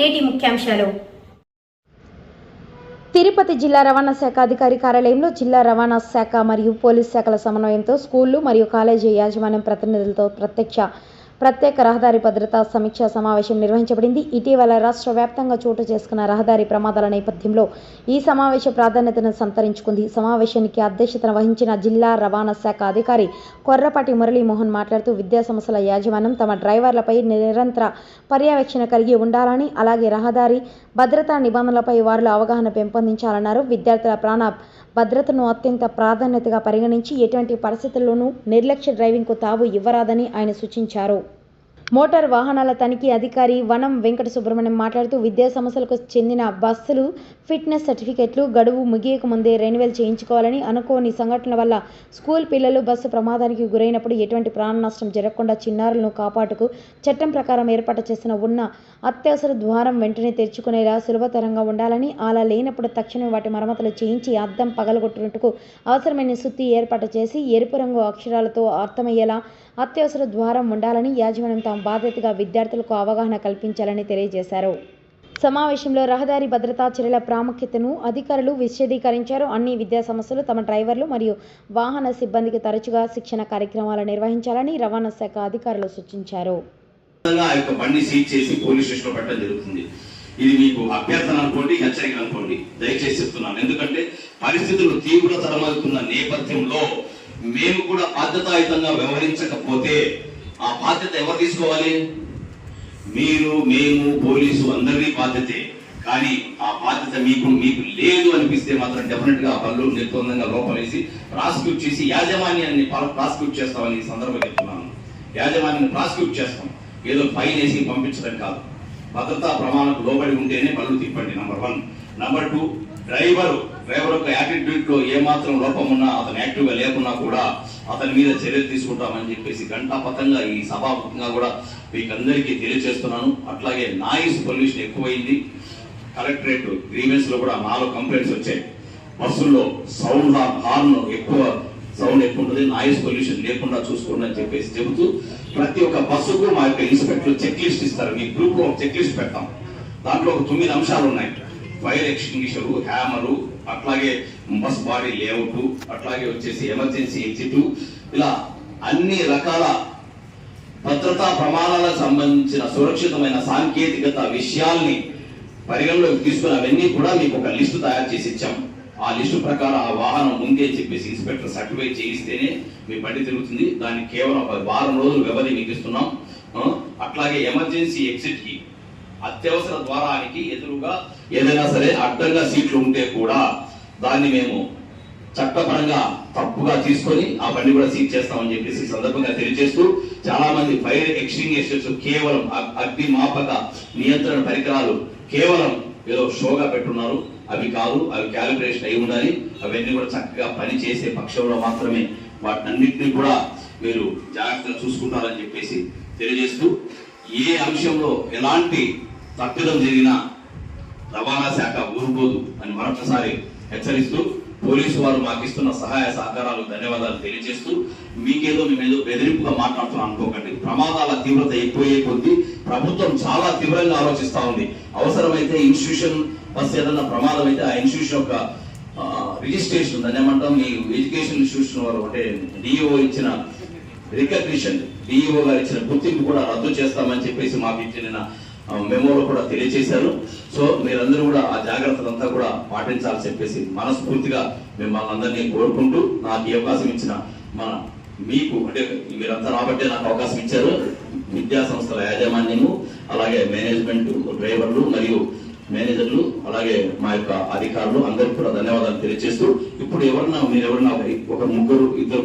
నేటి ముఖ్యాంశాలు. తిరుపతి జిల్లా రవాణా శాఖ అధికారి కార్యాలయంలో జిల్లా రవాణా శాఖ మరియు పోలీస్ శాఖల సమన్వయంతో స్కూళ్ళు మరియు కాలేజీ యాజమాన్యం ప్రతినిధులతో ప్రత్యక్ష ప్రత్యేక రహదారి భద్రతా సమీక్షా సమావేశం నిర్వహించబడింది. ఇటీవల రాష్ట్ర వ్యాప్తంగా చోటు చేసుకున్న రహదారి ప్రమాదాల నేపథ్యంలో ఈ సమావేశ ప్రాధాన్యతను సంతరించుకుంది. సమావేశానికి అధ్యక్షతన వహించిన జిల్లా రవాణా శాఖ అధికారి కొర్రపాటి మురళీమోహన్ మాట్లాడుతూ విద్యా సంస్థల యాజమాన్యం తమ డ్రైవర్లపై నిరంతర పర్యవేక్షణ కలిగి ఉండాలని అలాగే రహదారి భద్రతా నిబంధనలపై వారిలో అవగాహన పెంపొందించాలన్నారు. విద్యార్థుల ప్రాణ భద్రతను అత్యంత ప్రాధాన్యతగా పరిగణించి ఎటువంటి పరిస్థితుల్లోనూ నిర్లక్ష్య డ్రైవింగ్కు తావు ఇవ్వరాదని ఆయన సూచించారు. మోటార్ వాహనాల తనిఖీ అధికారి వనం వెంకట సుబ్రహ్మణ్యం మాట్లాడుతూ విద్యా సంస్థలకు చెందిన బస్సులు ఫిట్నెస్ సర్టిఫికెట్లు గడువు ముగియక ముందే రెన్యువల్ చేయించుకోవాలని అనుకోని సంఘటనల వల్ల స్కూల్ పిల్లలు బస్సు ప్రమాదానికి గురైనప్పుడు ఎటువంటి ప్రాణ నష్టం జరగకుండా చిన్నారులను కాపాటుకు చట్టం ప్రకారం ఏర్పాటు చేసిన ఉన్న అత్యవసర ద్వారం వెంటనే తెరుచుకునేలా సులభతరంగా ఉండాలని అలా లేనప్పుడు తక్షణమే వాటి మరమ్మతులు చేయించి అద్దం పగలగొట్టినట్టుకు అవసరమైన సుత్తి ఏర్పాటు చేసి ఎరుపు రంగు అక్షరాలతో అర్థమయ్యేలా అత్యవసర ద్వారం ఉండాలని యాజమాన్యం తాము బాధ్యతగా విద్యార్థులకు అవగాహన కల్పించాలని తెలియజేశారు. సమావేశంలో రహదారి భద్రతా చర్యల ప్రాముఖ్యతను అధికారులు విశదీకరించారు. అన్ని విద్యా సంస్థలు తమ డ్రైవర్లు మరియు వాహన సిబ్బందికి తరచుగా శిక్షణ కార్యక్రమాలు నిర్వహించాలని రవాణా శాఖ అధికారులు సూచించారు. ఇది మీకు అభ్యర్థన అనుకోండి హెచ్చరిక అనుకోండి. దయచేసి చెప్తున్నాను. ఎందుకంటే పరిస్థితులు తీవ్రతరమవుతున్న నేపథ్యంలో మేము కూడా బాధ్యతాయుతంగా వ్యవహరించకపోతే ఆ బాధ్యత ఎవరు తీసుకోవాలి? మీరు మేము పోలీసు అందరినీ బాధ్యతే. కానీ ఆ బాధ్యత మీకు మీకు లేదు అనిపిస్తే మాత్రం డెఫినెట్గా ఆ పనులు నిర్బంధంగా లోపలేసి ప్రాసిక్యూట్ చేసి యాజమాన్యాన్ని ప్రాసిక్యూట్ చేస్తామని ఈ సందర్భంగా చెప్తున్నాను. యాజమాన్యాన్ని ప్రాసిక్యూట్ చేస్తాం. ఏదో ఫైన్ వేసి పంపించడం కాదు. భద్రతా ప్రమాణకు లోబడి ఉంటేనే పనులు తిప్పండి number one number two driver driver యొక్క యాటిట్యూడ్లో ఏమాత్రం లోపం ఉన్నా అతను యాక్టివ్గా లేకున్నా కూడా అతని మీద చర్యలు తీసుకుంటామని చెప్పేసి గంటాపతంగా ఈ సభాముఖంగా కూడా మీకు అందరికీ తెలియజేస్తున్నాను. అట్లాగే నాయిస్ పొల్యూషన్ ఎక్కువైంది. కలెక్టరేట్ గ్రీవెన్స్లో కూడా నాలుగు కంప్లైంట్స్ వచ్చాయి. బస్సుల్లో సౌండ్ హార్న్ ఎక్కువ సౌండ్ ఎక్కువ ఉంటుంది. నాయిస్ పొల్యూషన్ లేకుండా చూసుకోండి అని చెప్పేసి చెబుతూ ప్రతి ఒక్క బస్సుకు మా యొక్క ఇన్స్పెక్టర్ చెక్ లిస్ట్ ఇస్తారు. మీ గ్రూప్లో ఒక చెక్ లిస్ట్ పెడతాం. దాంట్లో ఒక తొమ్మిది అంశాలు ఉన్నాయి ఫైర్ ఎక్స్టింగ్విషరు హ్యామరు అట్లాగే బస్ బాడీ లేఅవుట్ అట్లాగే వచ్చేసి ఎమర్జెన్సీ ఎగ్జిట్ ఇలా అన్ని రకాల భద్రతా ప్రమాణాలకు సంబంధించిన సురక్షితమైన సాంకేతికత విషయాల్ని పరిగణలోకి తీసుకుని అవన్నీ కూడా మీకు ఒక లిస్టు తయారు చేసి ఇచ్చాం. ఆ లిస్టు ప్రకారం ఆ వాహనం ముందే చెప్పేసి ఇన్స్పెక్టర్ సర్టిఫై చేయిస్తేనే మీ బండి తిరుగుతుంది. దాన్ని కేవలం ఒక వారం రోజులు వ్యవధి మీకు ఇస్తున్నాం. అట్లాగే ఎమర్జెన్సీ ఎగ్జిట్కి అత్యవసర ద్వారానికి ఎదురుగా ఏదైనా సరే అడ్డంగా సీట్లు ఉంటే కూడా దాన్ని మేము చట్టపరంగా తప్పుగా తీసుకొని ఆ బండి కూడా సీజ్ చేస్తామని చెప్పేసి సందర్భంగా తెలియజేస్తూ చాలా మంది ఫైర్ ఎక్స్టింగ్విషర్స్ కేవలం అగ్ని మాపక నియంత్రణ పరికరాలు కేవలం ఏదో షోగా పెట్టున్నారు. అవి కాదు అవి క్యాలిబ్రేషన్ అయి ఉండాలి. అవన్నీ కూడా చక్కగా పని చేసే పక్షంలో మాత్రమే వాటినన్నింటినీ కూడా మీరు జాగ్రత్తగా చూసుకుంటారని చెప్పేసి తెలియజేస్తూ ఏ అంశంలో ఎలాంటి తప్పిదం జరిగినా రవాణా శాఖ ఊరుకోదు అని మరొకసారి హెచ్చరిస్తూ పోలీసు వారు మాకు ఇస్తున్న సహాయ సహకారాలు ధన్యవాదాలు తెలియజేస్తూ మీకేదో మేము ఏదో బెదిరింపుగా మాట్లాడుతున్నాం అనుకోకండి. ప్రమాదాల తీవ్రత ఎక్కువయ్యే కొద్దీ ప్రభుత్వం చాలా తీవ్రంగా ఆలోచిస్తా ఉంది. అవసరమైతే ఇన్స్టిట్యూషన్ బస్ ఏదన్నా ప్రమాదం అయితే ఆ ఇన్స్టిట్యూషన్ యొక్క రిజిస్ట్రేషన్ దాన్ని ఏమంటాం? మీ ఎడ్యుకేషన్ ఇన్స్టిట్యూషన్ వారు అంటే డిఈఓ ఇచ్చిన రికగ్నిషన్ డిఈఓ గారు ఇచ్చిన గుర్తింపు కూడా రద్దు చేస్తామని చెప్పేసి మాకు ఇచ్చిన మెమోలో కూడా తెలియజేశారు సో మీరందరూ కూడా ఆ జాగ్రత్తలంతా కూడా పాటించాలని చెప్పేసి మనస్ఫూర్తిగా మిమ్మల్ని అందరినీ కోరుకుంటూ నాకు ఈ అవకాశం ఇచ్చిన మన మీకు అంటే మీరంతా రాబట్టే నాకు అవకాశం ఇచ్చారు. విద్యా సంస్థల యాజమాన్యము అలాగే మేనేజ్మెంట్ డ్రైవర్లు మరియు మేనేజర్లు అలాగే మా యొక్క అధికారులు అందరికీ కూడా ధన్యవాదాలు తెలియజేస్తూ ఇప్పుడు ఎవరన్నా మీరు ఎవరన్నా ఒక ముగ్గురు ఇద్దరు